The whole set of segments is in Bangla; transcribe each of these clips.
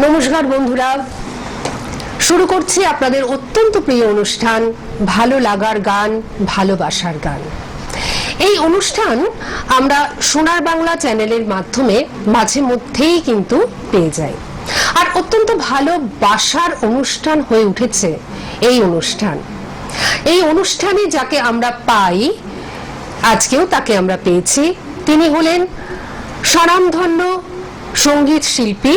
নমস্কার বন্ধুরা। শুরু করছি আপনাদের অত্যন্ত প্রিয় অনুষ্ঠান, ভালো লাগার গান, ভালোবাসার গান। এই অনুষ্ঠান আমরা সোনার বাংলা চ্যানেলের মাধ্যমে মাঝে মধ্যেই কিন্তু পেয়ে যাই। আর অত্যন্ত ভালোবাসার অনুষ্ঠান হয়ে উঠেছে এই অনুষ্ঠান। এই অনুষ্ঠানে যাকে আমরা পাই, আজকেও তাকে আমরা পেয়েছি। তিনি হলেন স্বনামধন্য সংগীত শিল্পী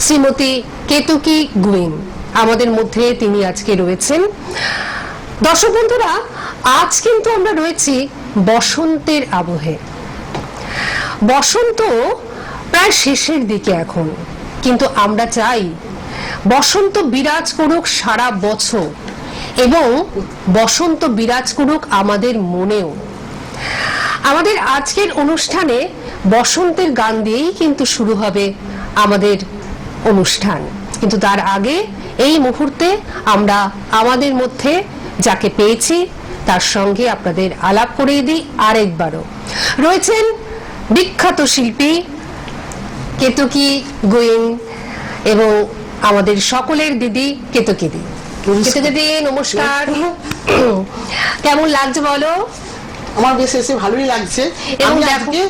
শ্রীমতী কেতুকি গুইন আমাদের মধ্যে তিনি আজকে রয়েছেন। দর্শক বন্ধুরা, আজ কিন্তু আমরা রয়েছি বসন্তের আবহে। বসন্ত প্রায় শেষের দিকে এখন। কিন্তু আমরা চাই বসন্ত বিরাজ করুক সারা বছর এবং বসন্ত বিরাজ করুক আমাদের মনেও। আমাদের আজকের অনুষ্ঠানে বসন্তের গান দিয়েই কিন্তু শুরু হবে আমাদের অনুষ্ঠান। কিন্তু তার আগে এই মুহূর্তে আমরা আমাদের মধ্যে যাকে পেয়েছি তার সঙ্গে আপনাদের আলাপ করিয়ে দিই আরেকবারও। রয়েছেন বিখ্যাত শিল্পী কেতকী গোয়েন এবং আমাদের সকলের দিদি কেতকিদি কেতকিদি নমস্কার। কেমন লাগছে বলো? আমার বেশ এসে ভালোই লাগছে। আমি আজকে।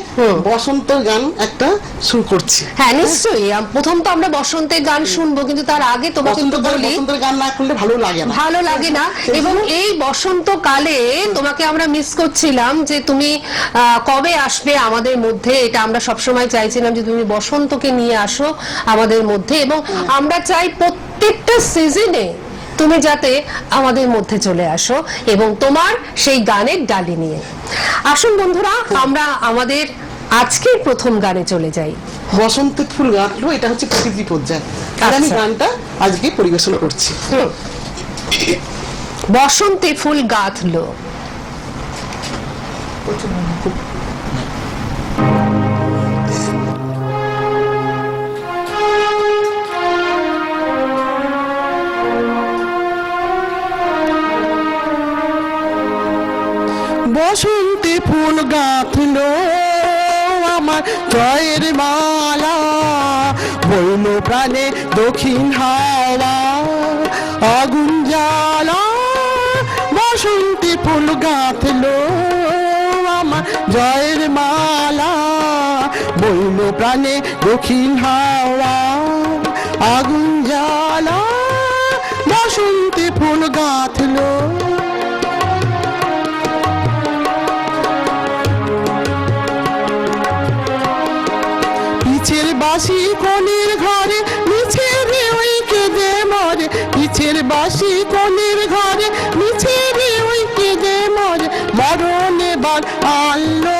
গান একটা শুরু করছি। হ্যাঁ নিশ্চয়ই। প্রথম তো আমরা বসন্তের গান শুনব কিন্তু তার আগে তোমাকে বলি বসন্তের গান না ভালো লাগে না। ভালো লাগে না। এবং এই বসন্তকালে তোমাকে আমরা মিস করছিলাম যে তুমি আহ, কবে আসবে আমাদের মধ্যে? এটা আমরা সবসময় চাইছিলাম যে তুমি বসন্তকে নিয়ে আসো আমাদের মধ্যে। এবং আমরা চাই প্রত্যেকটা সিজনে তুমি যাতে আমাদের মধ্যে চলে আসো এবং তোমার সেই গানের ডালি নিয়ে। আসুন বন্ধুরা আমরা আমাদের আজকের প্রথম গানে চলে যাই। বসন্তের ফুল গাঁথলো এটা হচ্ছে প্রকৃতি পর্যায়। আর আমি আচ্ছা। গানটা আজকে পরিবেশন করছি। বসন্তে ফুল গাঁথলো। ফুল গাঁথলো আমার জয়ের মালা? বইল প্রাণে দক্ষিণ হাওয়া, আগুন জ্বালা বসন্তে ফুল গাঁথলো আমার জয়ের মালা। বইল প্রাণে দক্ষিণ হাওয়া, আগুন জ্বালা বসন্তে ফুল গাঁথলো বাসি কনের ঘরে মিছে ওই কেঁদে মরে। মরণ এবার আনলো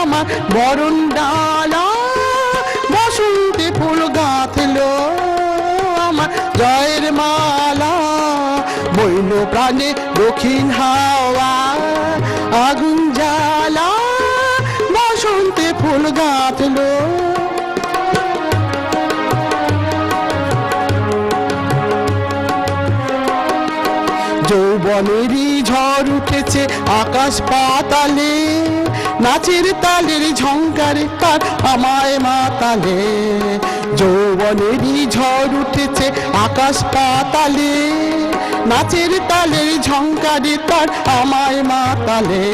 আমার বরণ ডালা। বসন্তে ফুল গাঁথলো আমার জয়ের মালা। বইল প্রাণে দক্ষিণ হাওয়া যৌবনেরই ঝড় উঠেছে আকাশ পাতালে, নাচের তালের ঝঙ্কারে তার আমায় মাতালে। যৌবনেরই ঝড় উঠেছে আকাশ পাতালে, নাচের তালের ঝঙ্কারে তার আমায় মাতালে।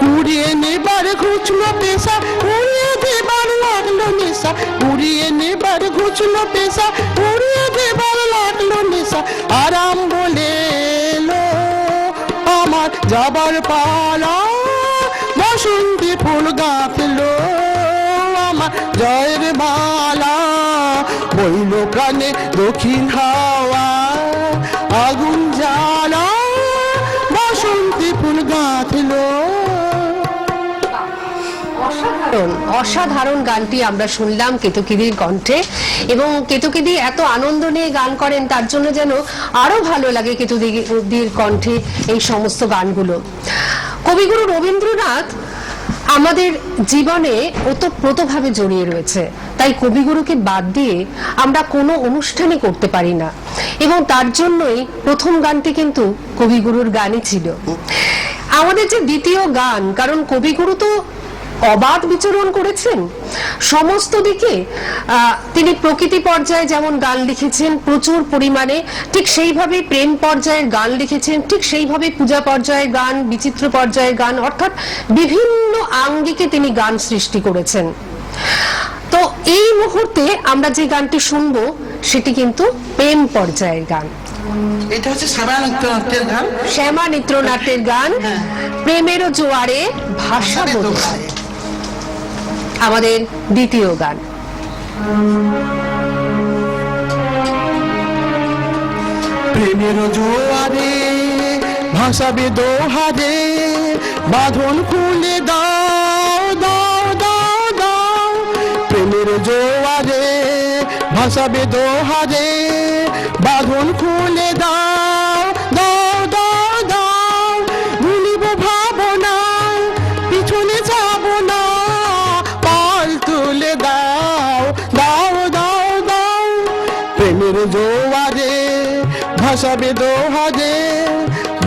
কুড়িয়ে নেবার ঘুচলো পেশা, উড়িয়ে দেবার লাগল নেশা, উড়িয়ে নেবার ঘুচলো পেশা, উড়িয়ে দেবার লাগল নেশা। আরাম বলে যাবার পালা বসন্তি ফুল গাঁথল আমার জয়ের মালা। বইল প্রাণে দক্ষিণ হাওয়া আগুন জ্বালা অসাধারণ গানটি আমরা শুনলাম কেতকিদির কণ্ঠে। এবং কেতকিদি এত আনন্দ নিয়ে গান করেন, তার জন্য যেন আরও ভালো লাগে কেতুদির কণ্ঠে এই সমস্ত গানগুলো। কবিগুরু রবীন্দ্রনাথ আমাদের জীবনে ওতপ্রোতভাবে জড়িয়ে রয়েছে। তাই কবিগুরুকে বাদ দিয়ে আমরা কোনো অনুষ্ঠানই করতে পারি না। এবং তার জন্যই প্রথম গানটি কিন্তু কবিগুরুর গানই ছিল। আমাদের যে দ্বিতীয় গান, কারণ কবিগুরু তো অবাধ বিচরণ করেছেন? সমস্ত দিকে তিনি প্রকৃতি পর্যায়ে যেমন গান লিখেছেন প্রচুর পরিমাণে ঠিক সেইভাবে প্রেম পর্যায়ের গান লিখেছেন ঠিক সেইভাবে পূজা পর্যায়ের গান বিচিত্র পর্যায়ের গান অর্থাৎ বিভিন্ন আঙ্গিকে তিনি গান সৃষ্টি করেছেন। তো এই মুহূর্তে আমরা যে গানটি শুনব সেটি কিন্তু প্রেম পর্যায়ের গান। এটা হচ্ছে সারা নৃত্যনাট্যের গান। শ্যামা নৃত্যনাট্যের গান। প্রেমেরও জোয়ারে ভাষা বোধহারে আমাদের দ্বিতীয় গান। প্রেমের জোয়ারে, ভাসাবে দোহারে, বাঁধন খুলে দাও দাও দাও দাও। প্রেমের জোয়ারে, ভাসাবে দোহারে, বাঁধন খুলে প্রেমের জোয়ারে ভাসাবে দোহাজে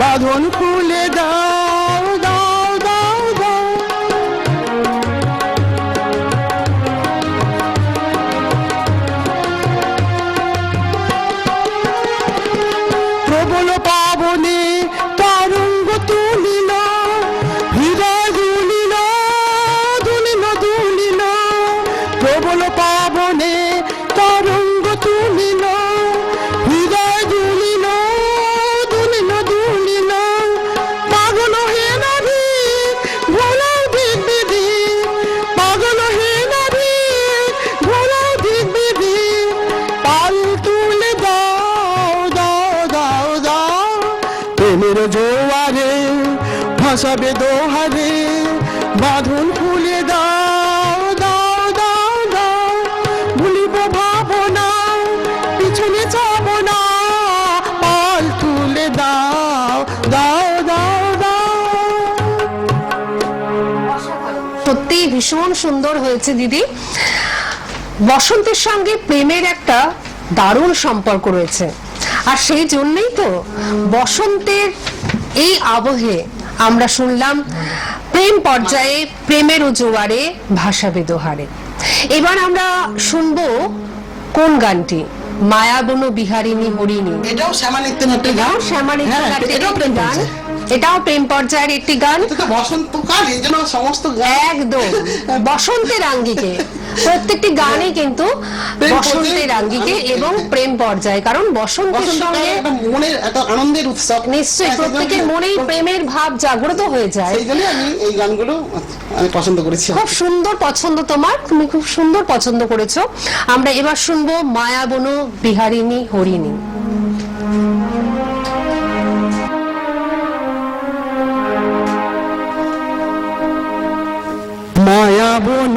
বাঁধন খুলে দাও। ভাসাবে দোহারে, বাঁধন খুলে দাও দাও দাও দাও, ভুলিব ভাবনা, পিছনে যাব না, পাল তুলে দাও দাও দাও দাও। সত্যি ভীষণ সুন্দর হয়েছে, দিদি। বসন্তের সঙ্গে প্রেমের একটা দারুণ সম্পর্ক রয়েছে। আর সেই জন্যই তো বসন্তের এই আবহে আমরা শুনলাম প্রেম পর্যায়ে প্রেমের জোয়ারে ভাসাবে দোহারে এবার আমরা শুনব কোন গানটি? মায়াবন বিহারিণী হরিণী। এটাও শ্যামা নৃত্যনাট্যের গান। এটাও শ্যামানিক হ্যাঁ, এটাও প্রেম গান। এটাও প্রেম পর্যায়ের একটি গান। বসন্তকাল এই জন্য সমস্ত একদম। বসন্তের আঙ্গিকে। প্রত্যেকটি গানে কিন্তু বসন্তের আঙ্গিকে। এবং প্রেম পর্যায়ে। কারণ বসন্তের সঙ্গে মনের একটা আনন্দের উৎসব। নিশ্চয়ই প্রত্যেকের মনেই প্রেমের ভাব জাগ্রত হয়ে যায়। সেই জন্য আমি এই গানগুলো আমি পছন্দ করেছি। খুব সুন্দর পছন্দ তোমার তুমি খুব সুন্দর পছন্দ করেছ। আমরা এবার শুনব মায়া মায়াবনু বিহারিণী হরিণী। মায়াবন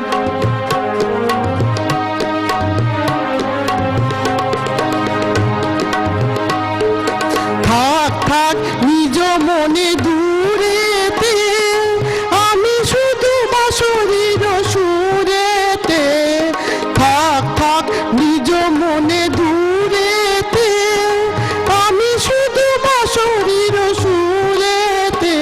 মনে দূরেতে আমি শুধু বাসরির সুরেতে। থাক থাক, নিজ মনে দূরেতে আমি শুধু বাসরির সুরেতে।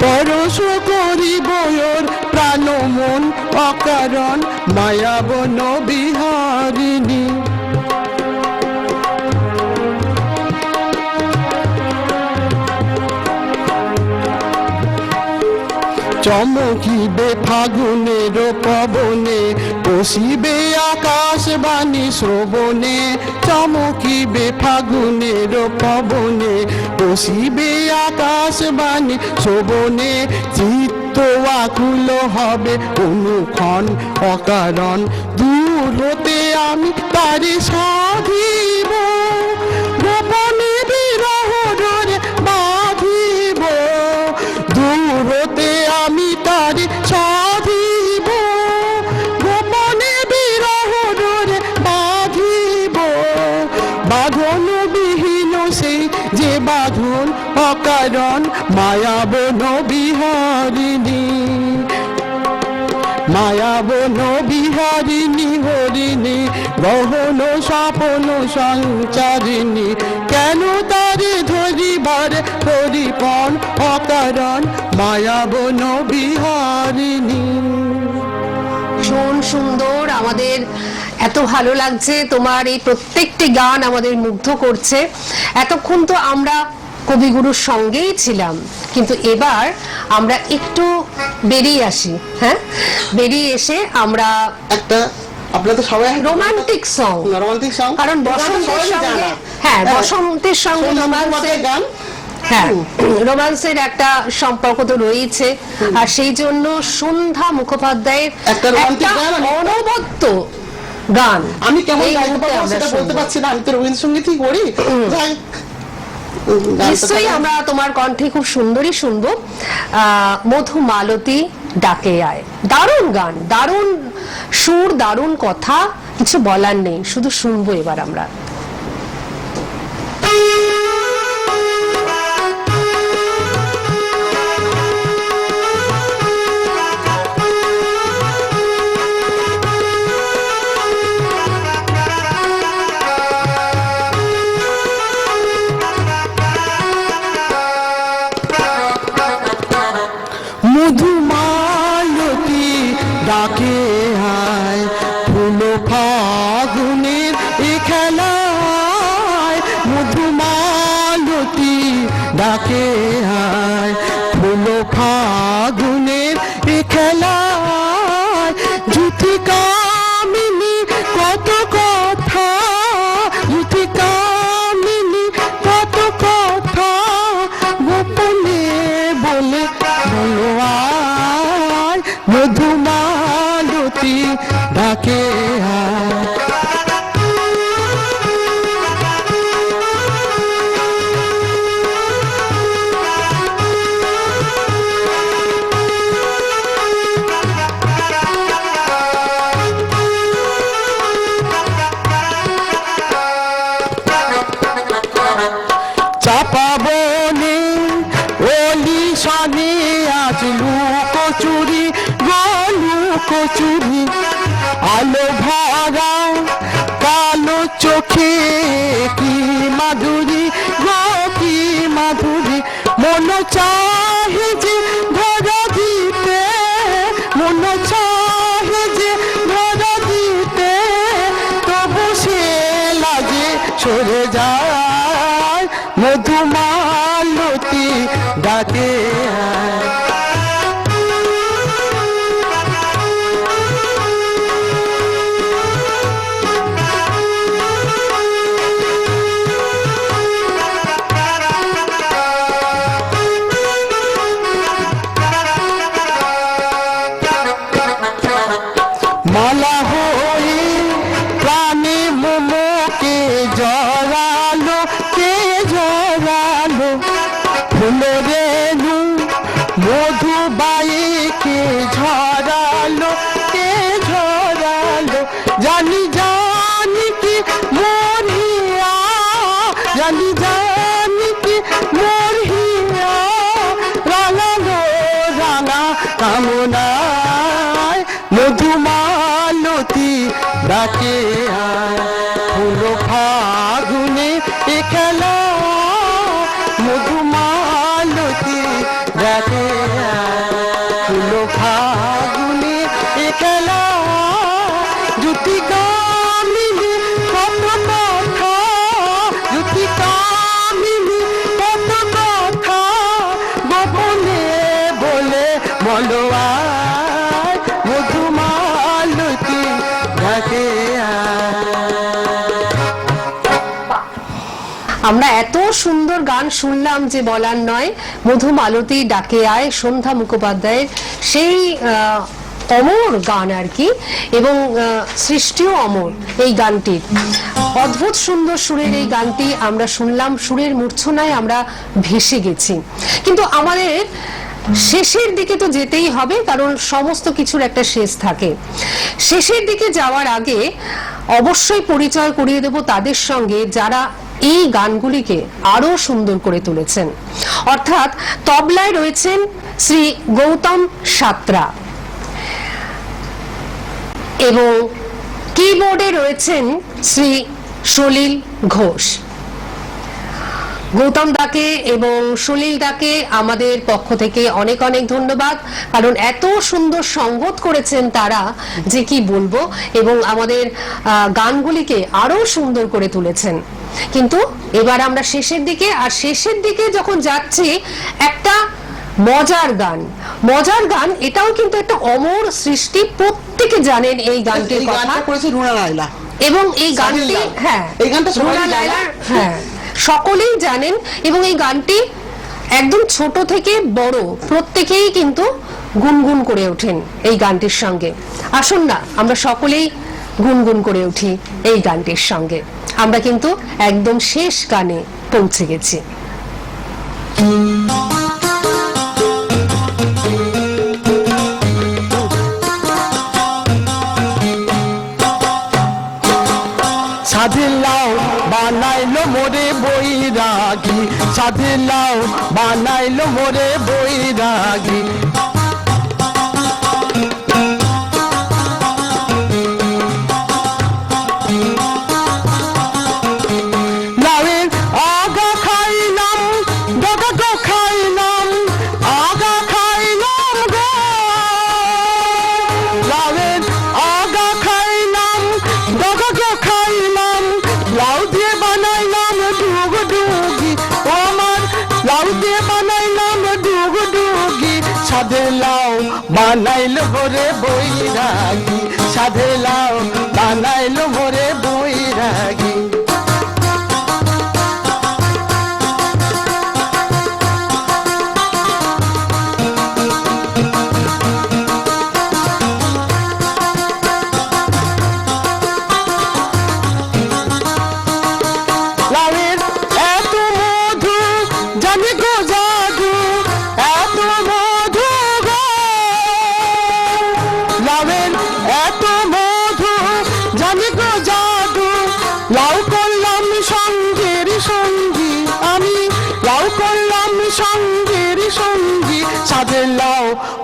পরশ করি বয়র প্রাণ মন অকারণ, মায়াবন বিহারিণী। চমকিবে ফাগুনের পবনে, পশিবে আকাশ বাণী শ্রবণে চমকিবে ফাগুনের পবনে, পশিবে আকাশ বাণী শ্রবণে, চিত্ত আকুল হবে অনুক্ষণ অকারণ। দূর হতে আমি তারে সাধিব সঞ্চারিণী কেন তারে ধরিবার পরিপণ অকারণ মায়াবন বিহারিণী। ভীষণ সুন্দর আমাদের এত ভালো লাগছে তোমার এই প্রত্যেকটি গান আমাদের মুগ্ধ করছে। এতক্ষণ তো আমরা কবিগুরুর সঙ্গেই ছিলাম কিন্তু এবার আমরা একটু বেরিয়ে আসি হ্যাঁ? বেরিয়ে এসে আমরা একটা আপনারা তো সবাই রোমান্টিক সং রোমান্টিক সং কারণ বসন্তের সঙ্গে হ্যাঁ বসন্তের সঙ্গে রোমান্সের গান। হ্যাঁ রোমান্সের একটা সম্পর্ক তো রয়েছে। আর সেই জন্য সন্ধ্যা মুখোপাধ্যায়ের একটা অনবদ্য গান। আমি কেমন সেটা বলতে পারছি না। আমি তো রবীন্দ্রসঙ্গীতই করি। যাই নিশ্চয়ই আমরা তোমার কণ্ঠে খুব সুন্দরই শুনব। আহ, মধু মালতী ডাকে আয়। দারুণ গান, দারুণ সুর, দারুণ কথা, কিছু বলার নেই, শুধু শুনব এবার আমরা। মধুমালতী ডাকে আয় চোখে কি মাধুরী গো কি মাধুরী। মন চাহে যে ডাকে আয় ফুল ফাগুনে এ খেলা সুন্দর গান শুনলাম যে বলার নয়। মধু মালতী ডাকে আয়, সন্ধ্যা মুখোপাধ্যায়ের সেই অমর গান আর কি, এবং সৃষ্টিও অমর এই গানটির। অদ্ভুত সুন্দর সুরের এই গানটি আমরা শুনলাম, সুরের মূর্ছনায় আমরা ভেসে গেছি। কিন্তু আমাদের শেষের দিকে তো যেতেই হবে, কারণ সমস্ত কিছুর একটা শেষ থাকে। শেষের দিকে যাওয়ার আগে অবশ্যই পরিচয় করিয়ে দেব তাদের সঙ্গে, যারা এই গানগুলিকে আরও সুন্দর করে তুলেছেন। অর্থাৎ তবলায় রয়েছেন শ্রী গৌতম সাত্রা। এবং কিবোর্ডে রয়েছেন শ্রী সলিল ঘোষ। গৌতম দাকে এবং সলিল দাকে আমাদের পক্ষ থেকে অনেক অনেক ধন্যবাদ, কারণ এত সুন্দর সঙ্গত করেছেন তারা যে কি বলব, এবং আমাদের গানগুলিকে আরও সুন্দর করে তুলেছেন। কিন্তু এবার আমরা শেষের দিকে আর শেষের দিকে যখন যাচ্ছি একটা মজার গান। মজার গান এটাও কিন্তু একটা অমর সৃষ্টি। প্রত্যেকে জানেন এই গানটির কথা। করেছে রুনা রায়লা এবং এই গানটি হ্যাঁ এই গানটা রুনা জানে। লায়লার হ্যাঁ সকলেই জানেন। এবং এই গানটি একদম ছোট থেকে বড় প্রত্যেকেই কিন্তু গুনগুন করে ওঠেন এই গানটির সঙ্গে। আসুন না আমরা সকলেই গুনগুন করে উঠি এই গানটির সঙ্গে। আমরা কিন্তু একদম শেষ গানে পৌঁছে গেছি। সাধিলাও বানাইলো মোরে বৈরাগী। সাধিলাও বানাইলো মোরে বৈরাগী। লাউয়ের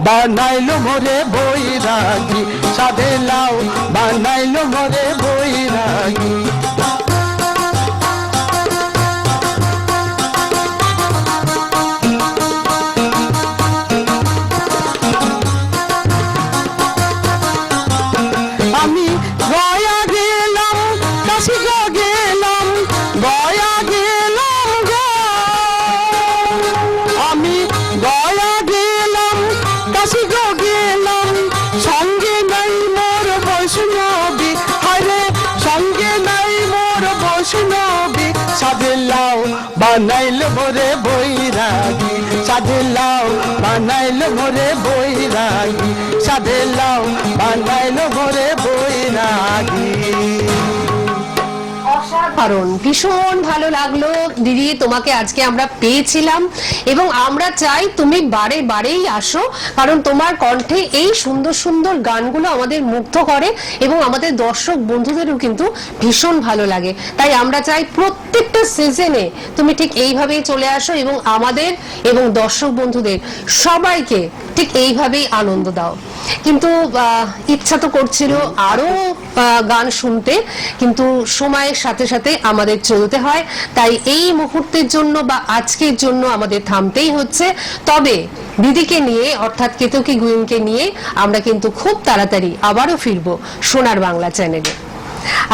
বানাইলো মোরে বৈরাগী সাধে লাউ বানাইলো মোরে বৈরাগী। বানাইল ভরে বৈরাগী সাধে লাও বানাইল ভরে বৈরাগী সাধে লাও বানাইল ভরে বৈরাগী। অসাধারণ ভীষণ ভালো লাগল। দিদি, তোমাকে আজকে আমরা পেয়েছিলাম এবং আমরা চাই তুমি বারে বারেই আসো, কারণ তোমার কণ্ঠে এই সুন্দর সুন্দর গানগুলো আমাদের মুগ্ধ করে এবং আমাদের দর্শক বন্ধুদেরও কিন্তু ভীষণ ভালো লাগে। তাই আমরা চাই প্রত্যেকটা সিজনে তুমি ঠিক এইভাবেই চলে আসো এবং আমাদের এবং দর্শক বন্ধুদের সবাইকে ঠিক এইভাবেই আনন্দ দাও। কিন্তু ইচ্ছা তো করছিল আরও গান শুনতে, কিন্তু সময়ের সাথে সাথে সাথে আমাদের চলতে হয়। তাই এই মুহূর্তের জন্য বা আজকের জন্য আমাদের থামতেই হচ্ছে। তবে দিদিকে নিয়ে, অর্থাৎ কেতকী গুইনকে নিয়ে আমরা কিন্তু খুব তাড়াতাড়ি আবারও ফিরবো সোনার বাংলা চ্যানেলে।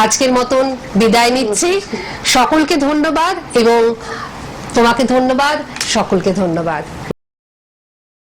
আজকের মতন বিদায় নিচ্ছি। সকলকে ধন্যবাদ এবং তোমাকে ধন্যবাদ, সকলকে ধন্যবাদ।